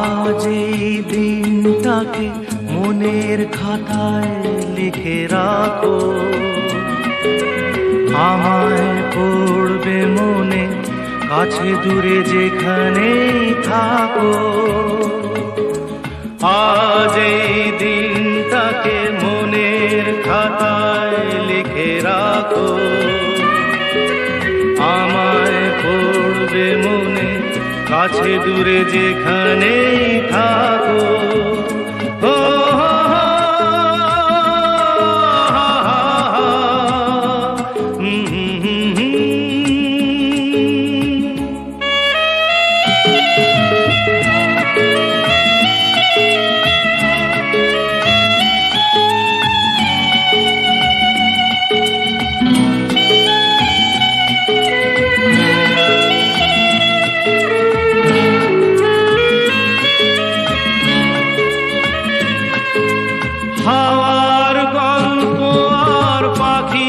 আজ এই দিনটাকে মনের খাতায় লিখে রাখো। আমায় পড়বে মনে, কাছে দূরে যেখানেই থাকো। আজ এই দিনটাকে মনের খাতায় লিখে রাখো। আমায় পড়বে মনে কাছে দূরে যেখানেই